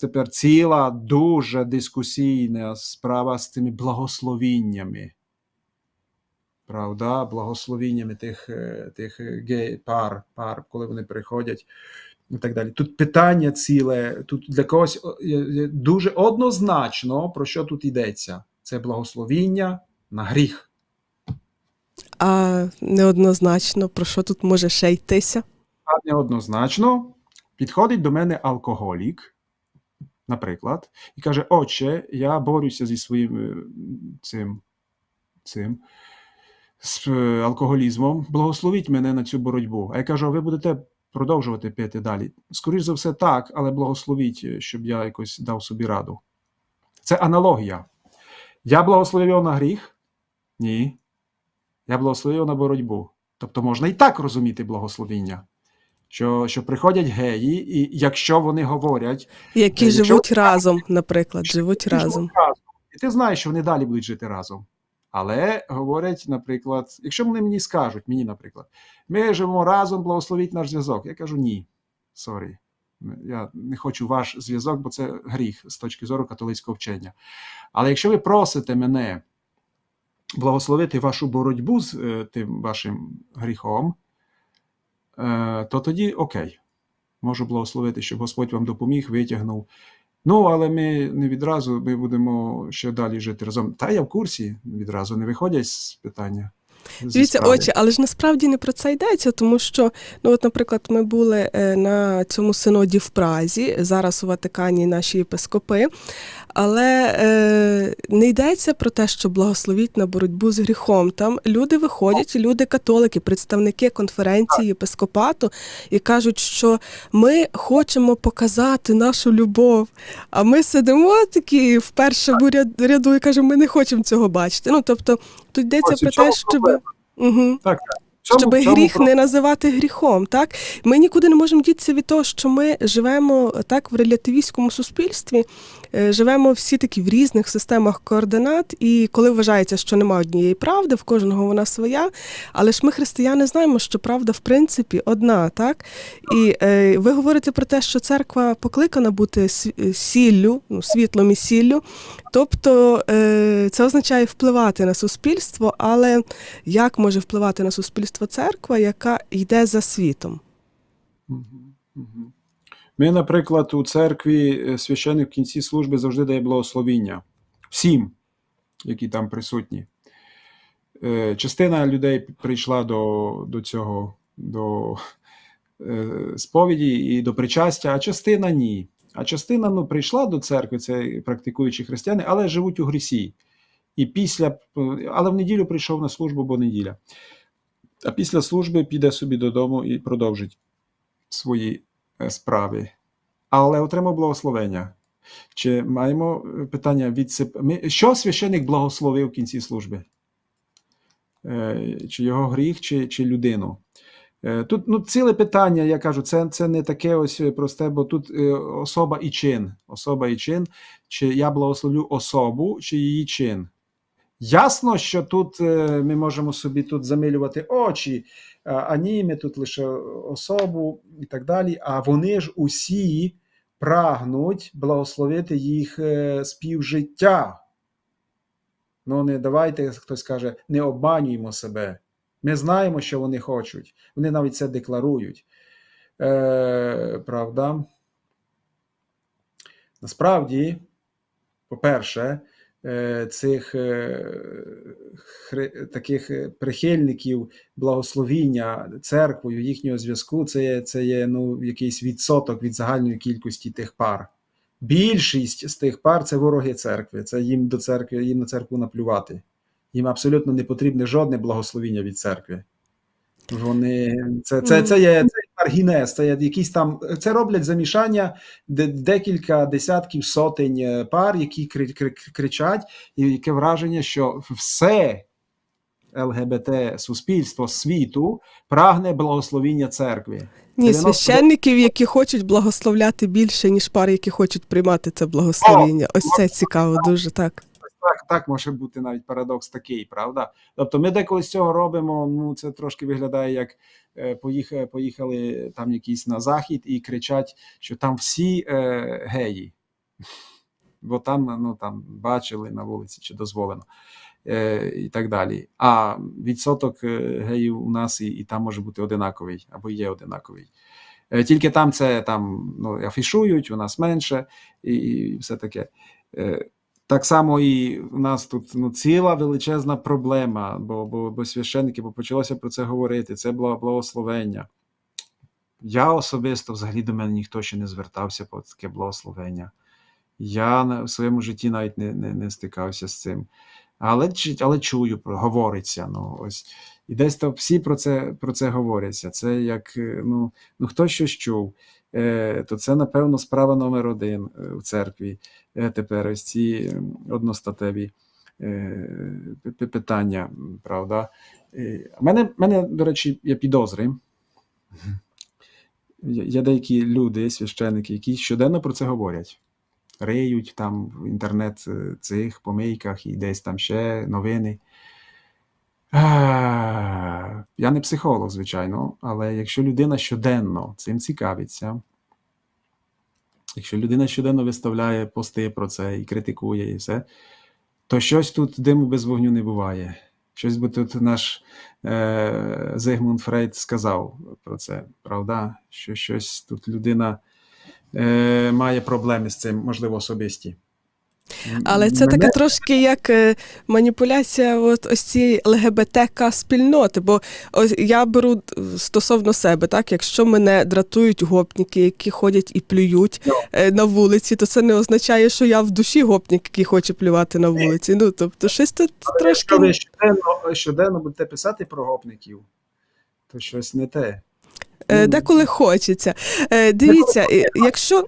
тепер ціла дуже дискусійна справа з цими благословіннями. Правда, благословіннями тих, е, тих е, гей, пар, пар, коли вони приходять і так далі. Тут питання ціле, тут для когось дуже однозначно, про що тут йдеться. Це благословіння на гріх. А неоднозначно, про що тут може ще йтися? А неоднозначно підходить до мене алкоголік, наприклад, і каже: Отче, я борюся зі своїм е, цим, цим з е, алкоголізмом. Благословіть мене на цю боротьбу. А я кажу: ви будете продовжувати пити далі? Скоріше за все, так, але благословіть, е, щоб я якось дав собі раду. Це аналогія. Я благословив на гріх? Ні. Я благословив на боротьбу. Тобто можна і так розуміти благословіння. Що, що приходять геї, і якщо вони говорять, Які Е, якщо- живуть разом, наприклад, живуть «Ти живуть разом. і ти знаєш, що вони далі будуть жити разом. Але говорять, наприклад, якщо вони мені скажуть, мені, наприклад, ми живемо разом, благословіть наш зв'язок. Я кажу ні. Сорі. Я не хочу ваш зв'язок, бо це гріх з точки зору католицького вчення. Але якщо ви просите мене благословити вашу боротьбу з е, тим вашим гріхом, то тоді окей. Можу благословити, щоб Господь вам допоміг, витягнув. Ну, але ми не відразу ми будемо ще далі жити разом. Та я в курсі відразу не виходять з питання. Дивіться, очі, але ж насправді не про це йдеться, тому що, ну от, наприклад, ми були е, на цьому синоді в Празі, зараз у Ватикані наші єпископи, але е, не йдеться про те, що благословіть на боротьбу з гріхом. Там люди виходять, люди католики, представники конференції єпископату, і кажуть, що ми хочемо показати нашу любов. А ми сидимо такі в першому ряд- ряду і кажемо, ми не хочемо цього бачити. Ну тобто тут йдеться Ось про те, щоб. Угу. Так, Щоб гріх не називати гріхом, так ми нікуди не можемо дітися від того, що ми живемо так в релятивістському суспільстві, живемо всі такі в різних системах координат, і коли вважається, що немає однієї правди, в кожного вона своя. Але ж ми, християни, знаємо, що правда в принципі одна, так і е, ви говорите про те, що церква покликана бути сіллю, ну світлом і сіллю. Тобто е, це означає впливати на суспільство, але як може впливати на суспільство церква, яка йде за світом? Мгм, мгм. Ми, наприклад, у церкві е, священник в кінці служби завжди дає благословіння всім, які там присутні. Е, Частина людей прийшла до, до цього до е, сповіді і до причастя, а частина ні. А частина ну, прийшла до церкви, це практикуючі християни, але живуть у грісі. І після, але в неділю прийшов на службу, бо неділя. А після служби піде собі додому і продовжить свої е, справи, але отримав благословення. Чи маємо е, питання від? Ми, що священик благословив в кінці служби? Е, Чи його гріх, чи, чи людину? Тут ну, ціле питання, я кажу, це, це не таке ось просте, бо тут особа і чин. Особа і чин, чи я благословлю особу, чи її чин. Ясно, що тут е, ми можемо собі тут замилювати очі, а, а ні, ми тут лише особу і так далі. А вони ж усі прагнуть благословити їх е, співжиття. Ну, не давайте, хтось каже, не обманюємо себе. Ми знаємо, що вони хочуть. Вони навіть це декларують. Е, правда? Насправді, по-перше, е, цих е, таких е, прихильників благословіння церквою, їхнього зв'язку, це є, це є ну, якийсь відсоток від загальної кількості тих пар. Більшість з тих пар це вороги церкви. Це їм до церкви, їм на церкву наплювати. Їм абсолютно не потрібне жодне благословіння від церкви. Вони це, це, це це є маргінез, це є якісь там. Це роблять замішання де, декілька десятків сотень е, пар, які кри, кри, кричать, і яке враження, що все ЛГБТ суспільство світу прагне благословіння церкви. Ні, 90 священників, які хочуть благословляти більше, ніж пар, які хочуть приймати це благословіння. Ось це цікаво, дуже так. Так, так може бути навіть парадокс такий, правда? Тобто ми деколи з цього робимо. Ну це трошки виглядає як е, поїхали, поїхали там якісь на захід і кричать, що там всі е, геї. Бо там, ну, там бачили на вулиці, чи дозволено, е, і так далі. А відсоток е, геїв у нас і, і там може бути одинаковий, або є одинаковий. Тільки там це там ну, афішують, у нас менше, і, і все таке. Так само і у нас тут ну, ціла величезна проблема, бо, бо, бо священники, бо почалося про це говорити. Це було благословення. Я особисто взагалі до мене ніхто ще не звертався по таке благословення. Я в своєму житті навіть не, не, не стикався з цим. Але, але чую, говориться. Ну, ось. І десь то всі про це, про це говоряться. Це як е, ну, ну хтось щось чув, е, то це, напевно, справа номер один е, в церкві. Е, тепер ось ці одностатеві е, пи- пи- питання, правда. Е, мене, мене, до речі, є підозри. Є є деякі люди, священники, які щоденно про це говорять. Риють там в інтернет е, цих помийках і десь там ще новини. Я не психолог, звичайно, але якщо людина щоденно цим цікавиться, якщо людина щоденно виставляє пости про це і критикує і все, то щось тут диму без вогню не буває. Щось би тут наш е, Зигмунд Фрейд сказав про це, правда? Що щось тут людина е, має проблеми з цим, можливо, особисті. Але це Мене- таке трошки як е, маніпуляція от ось цієї ЛГБТК спільноти. Бо ось я беру стосовно себе, так якщо мене дратують гопніки, які ходять і плюють Ну. е, на вулиці, то це не означає, що я в душі гопнік, який хоче плювати на вулиці. Ну тобто, щось тут Якщо трошки ви щоденно, щоденно будете писати про гопників, то щось не те. Е, ну, деколи хочеться. Е, Дивіться, якщо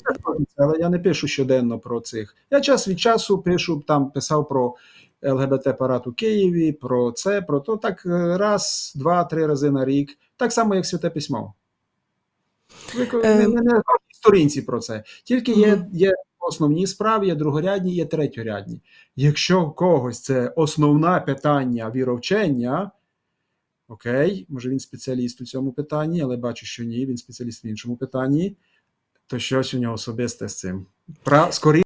Але я не пишу щоденно про цих. Я час від часу пишу, там писав про ЛГБТ парад у Києві, про це, про то. Так е, раз, два, три рази на рік. Так само, як святе письмо. Не, на сторінці про це. Тільки є, є основні справи, є другорядні, є третьорядні. Якщо в когось це основне питання віровчення, окей, може він спеціаліст у цьому питанні, але бачу, що ні, він спеціаліст в іншому питанні, то щось у нього особисте з цим. Пра, скоріше